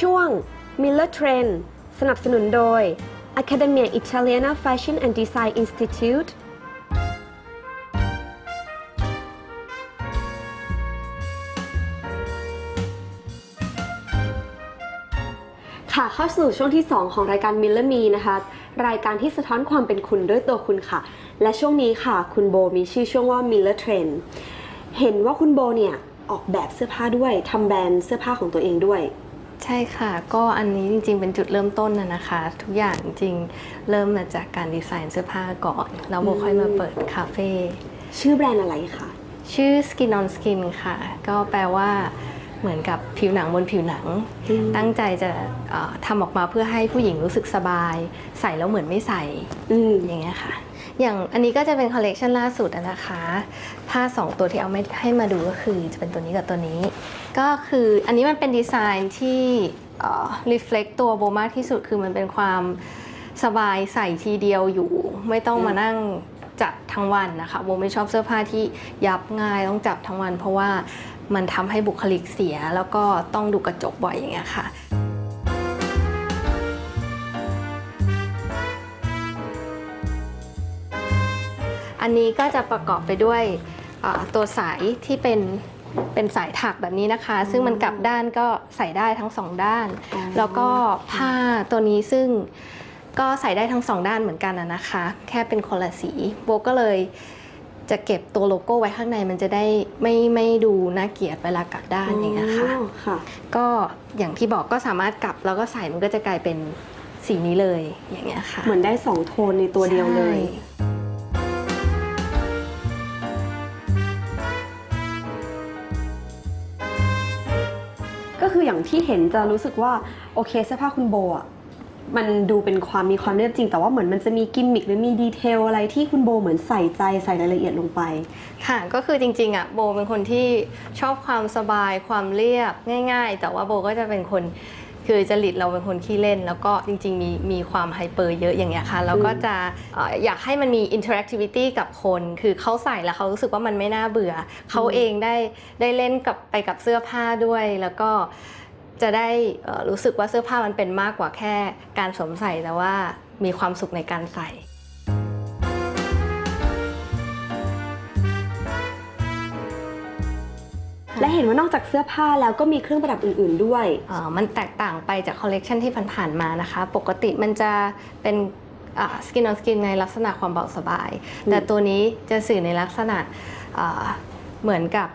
ช่วง Miller Trend สนับสนุนโดย Academia Italiana Fashion and Design Institute ค่ะเข้าสู่ช่วงที่ 2 ของรายการ Miller Me นะคะ รายการที่สะท้อนความเป็นคุณด้วยตัวคุณค่ะ และช่วงนี้ค่ะ คุณโบมีชื่อช่วงว่า Miller Trend เห็นว่าคุณโบเนี่ย ออกแบบเสื้อผ้าด้วยทำแบรนด์เสื้อผ้าของตัวเองด้วย ใช่ค่ะ ก็อันนี้จริงๆ เป็นจุดเริ่มต้นนะนะคะ ทุกอย่างจริงเริ่มมาจากการดีไซน์เสื้อผ้าก่อน แล้วโบอืมค่อยมาเปิดคาเฟ่ชื่อแบรนด์อะไรคะ ชื่อ Skin on Skin ค่ะ ก็แปลว่าเหมือนกับผิวหนังบนผิวหนัง ตั้งใจจะเอ่อทำออกมาเพื่อให้ผู้หญิงรู้สึกสบาย ใส่แล้วเหมือนไม่ใส่อืมอย่างเงี้ยค่ะ อย่างอันนี้ก็จะเป็นคอลเลกชันล่าสุดนะคะ ผ้า 2 ตัวที่เอาไม่ให้มาดูก็คือจะเป็นตัวนี้กับตัวนี้ ก็คืออันนี้มันเป็นดีไซน์ที่ reflect ตัวโบมากที่สุดคือมันเป็นความสบายใส่ทีเดียวอยู่ ไม่ต้องมานั่งจัดทั้งวันนะคะโบไม่ชอบเสื้อผ้าที่ยับง่ายต้องจับทั้งวัน เพราะว่ามันทำให้บุคลิกเสียแล้วก็ต้องดูกระจกบ่อยอย่างเงี้ยค่ะ อันนี้ก็จะประกอบไปด้วยเอ่อตัวสายที่เป็นเป็นสายถักแบบนี้นะคะ ซึ่งมันกลับด้านก็ใส่ได้ทั้งสองด้านอ๋อแล้วก็ผ้าตัวนี้ซึ่งก็ใส่ได้ทั้งสองด้านเหมือนกันอะนะคะ แค่เป็นคนละสีโบก็เลยจะเก็บตัวโลโก้ไว้ข้างในมันจะได้ไม่ไม่ดูน่าเกลียดเวลากลับด้านอย่างเงี้ยค่ะอ๋อค่ะ ก็อย่างที่บอกก็สามารถกลับแล้วก็ใส่มันก็จะกลายเป็นสีนี้เลยอย่างเงี้ยค่ะ เหมือนได้สองโทนในตัวเดียวเลย คืออย่างที่เห็นจะรู้สึกว่าโอเคเสื้อผ้าคุณโบอะมันดูเป็นความมีความเรียบจริง แต่ว่าเหมือนมันจะมีกิมมิคหรือมีดีเทลอะไรที่คุณโบเหมือนใส่ใจใส่รายละเอียดลงไป ค่ะก็คือจริงๆอะโบเป็นคนที่ชอบความสบายความเรียบง่าย ๆ แต่ว่าโบก็จะเป็นคน คือจริตเราเป็นคนขี้เล่น แล้วก็จริง ๆ มีมีความไฮเปอร์เยอะอย่างเงี้ยค่ะแล้วก็จะเอ่ออยากให้มันมี interactivity กับคน คือเขาใส่แล้วเขารู้สึกว่ามันไม่น่าเบื่อ เขาเองได้ได้เล่นกับไปกับเสื้อผ้าด้วยแล้วก็จะได้เอ่อรู้สึกว่าเสื้อผ้ามันเป็นมากกว่าแค่การสวมใส่แต่ว่ามีความสุขในการใส่ เห็นว่านอกจากเสื้อผ้าแล้วก็มีเครื่องประดับอื่น ๆด้วย เอ่อมันแตกต่างไปจากคอลเลกชันที่ผ่านๆมานะคะ ปกติมันจะเป็นสกินออนสกินในลักษณะความเบาสบายอืมแต่ตัวนี้จะสื่อในลักษณะเอ่อเหมือนกับ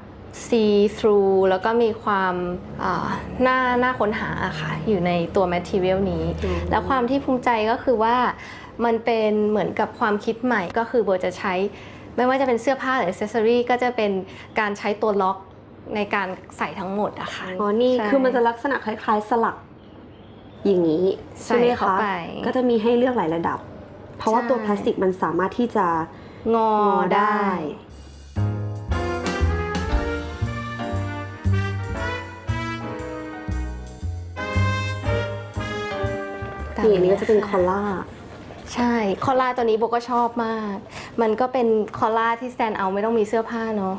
see through แล้วก็มีความเอ่อน่าน่าค้นหาอะค่ะอยู่ในตัว material นี้แล้วความที่ภูมิใจก็คือว่ามันเป็นเหมือนกับความคิดใหม่ก็คือโบจะใช้ ไม่ว่าจะเป็นเสื้อผ้าหรือ accessory ก็จะเป็นการใช้ตัวล็อก ในการใส่ทั้งหมดอะค่ะอ๋อนี่ใช่ คือมันจะลักษณะคล้าย ๆ สลัก อย่างนี้ใช่ไหมใส่เข้าคะไปก็จะมีให้เลือกหลายระดับ เพราะว่าใช่ ตัวพลาสติกมันสามารถที่จะงองอได้ได้นี่อันนี้ก็จะเป็นคอลล่า ใช่ คอลล่าตัวนี้โบก็ชอบมาก มันก็เป็นคอลล่าที่สแตนเอาไม่ต้องมีเสื้อผ้าเนาะ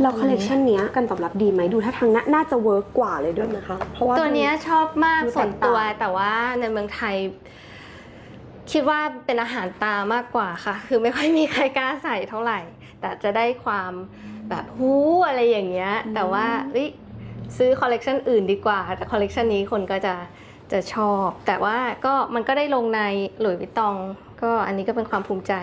แล้วคอลเลกชันเนี้ยการตอบรับดีไหมดูถ้าทางน่าน่าจะเวิร์กกว่าเลยด้วยนะคะ เพราะว่าตัวเนี้ยชอบมากดูแตกส่วนตัวต่างแต่ว่าในเมืองไทย คิดว่าเป็นอาหารตามากกว่าค่ะ คือไม่ค่อยมีใครกล้าใส่เท่าไหร่ แต่จะได้ความแบบหูอะไรอย่างเงี้ยแต่ว่าเอ้ยซื้อคอลเลกชันอื่นดีกว่า แต่คอลเลกชันนี้คนก็จะจะชอบ แต่ว่าก็มันก็ได้ลงในหลุยส์วิตตอง ก็อันนี้ก็เป็นความภูมิใจ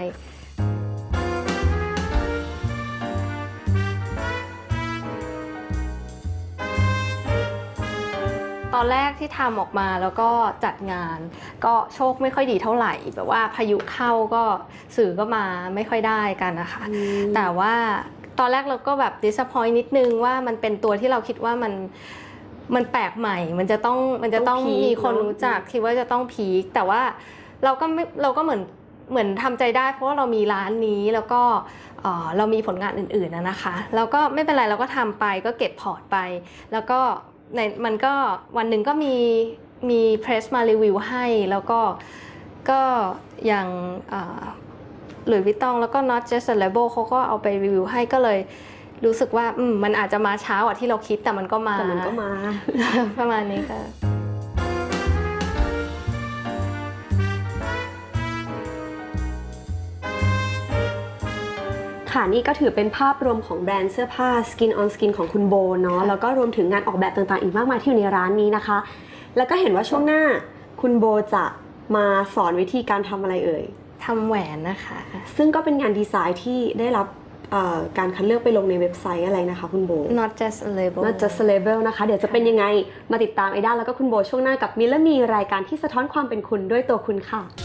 ตอนแรกที่ทำออกมาแล้วก็จัดงาน ก็โชคไม่ค่อยดีเท่าไหร่ แบบว่าพายุเข้าก็สื่อก็มาไม่ค่อยได้กันนะคะอืมแต่ว่าตอนแรกเราก็แบบ disappoint นิดนึงว่ามันเป็นตัวที่เราคิดว่ามันมันแปลกใหม่ มันจะต้องมันจะต้องต้องพีคมีคนเนอะรู้จักคิดว่าจะต้องพีคแต่ว่าเราก็ไม่เราก็เหมือนเหมือนทำใจได้เพราะว่าเรามีร้านนี้แล้วก็เอ่อเรามีผลงานอื่นๆนะนะคะ แล้วก็ไม่เป็นไรเราก็ทำไปก็เก็บพอร์ตไป แล้วก็ ในมันก็วันหนึ่งก็มีมีเพรสมารีวิวให้แล้วก็ก็อย่างหลุยส์วิตตองแล้วก็ not just a label เขาก็เอาไปรีวิวให้ก็เลยรู้สึกว่าอืมมันอาจจะมาช้ากว่าที่เราคิดแต่มันก็มาแต่มันก็มา ประมาณนี้ก็ ค่ะนี่ก็ถือเป็นภาพรวมของแบรนด์เสื้อผ้า Skin on Skin ของคุณโบเนาะค่ะแล้วก็รวมถึงงานออกแบบต่างๆ อีกมากมายที่อยู่ในร้านนี้นะคะ แล้วก็เห็นว่าช่วงหน้าคุณโบจะมาสอนวิธีการทำอะไรเอ่ยทำแหวนนะคะ ซึ่งก็เป็นงานดีไซน์ที่ได้รับเอ่อการคัดเลือกไปลงในเว็บไซต์อะไรนะคะคุณโบ not just a label not just a label นะคะ เดี๋ยวจะเป็นยังไงมาติดตามไอด้าแล้วก็คุณโบช่วงหน้ากับมิลเลมีรายการที่สะท้อนความเป็นคุณด้วยตัวคุณค่ะยุ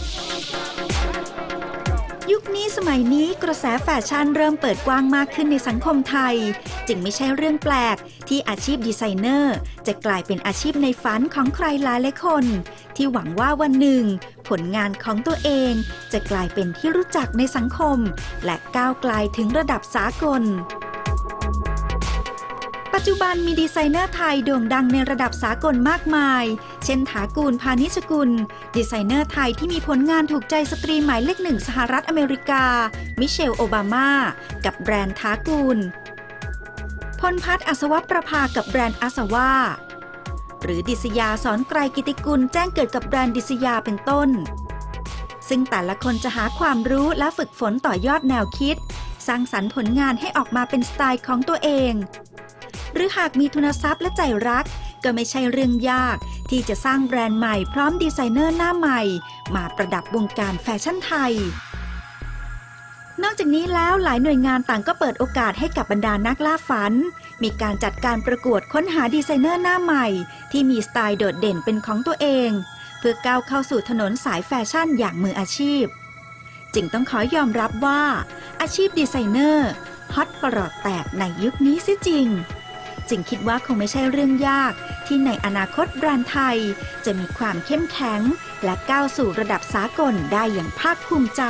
คนี้สมัยนี้กระแสแฟชั่นเริ่มเปิดกว้างมากขึ้นในสังคมไทย จึงไม่ใช่เรื่องแปลกที่อาชีพดีไซเนอร์ จะกลายเป็นอาชีพในฝันของใครหลายหลายคน ที่หวังว่าวันหนึ่ง ผลงานของตัวเองจะกลายเป็นที่รู้จักในสังคม และก้าวไกลถึงระดับสากล ปัจจุบันมีดีไซเนอร์ไทยโด่งดังในระดับสากลมากมาย เช่นถากูลพานิชกุล ดีไซเนอร์ไทยที่มีผลงานถูกใจสตรีหมายเลขหนึ่งสหรัฐอเมริกา มิเชลโอบามา กับแบรนด์ทากูล พลพัฒน์อัศวประภากับแบรนด์อาสวาหรือดิษยาสอนไกรกิติกุลแจ้งเกิดกับแบรนด์ดิษยาเป็นต้น ซึ่งแต่ละคนจะหาความรู้และฝึกฝนต่อยอดแนวคิด สร้างสรรค์ผลงานให้ออกมาเป็นสไตล์ของตัวเอง หรือหากมีทุนทรัพย์และใจรัก ก็ไม่ใช่เรื่องยาก ที่จะสร้างแบรนด์ใหม่พร้อมดีไซเนอร์หน้าใหม่ มาประดับวงการแฟชั่นไทยนอกจากนี้แล้วหลายหน่วยงานต่างก็เปิดโอกาสให้กับบรรดานักล่าฝัน มีการจัดการประกวดค้นหาดีไซเนอร์หน้าใหม่ ที่มีสไตล์โดดเด่นเป็นของตัวเอง เพื่อก้าวเข้าสู่ถนนสายแฟชั่นอย่างมืออาชีพ จึงต้องขอยอมรับว่า อาชีพดีไซเนอร์ฮอตประหลอดแตกในยุคนี้เสิจริง จึงคิดว่าคงไม่ใช่เรื่องยาก ที่ในอนาคตแบรนด์ไทย จะมีความเข้มแข็ง และก้าวสู่ระดับสากลได้อย่างภาคภูมิใจ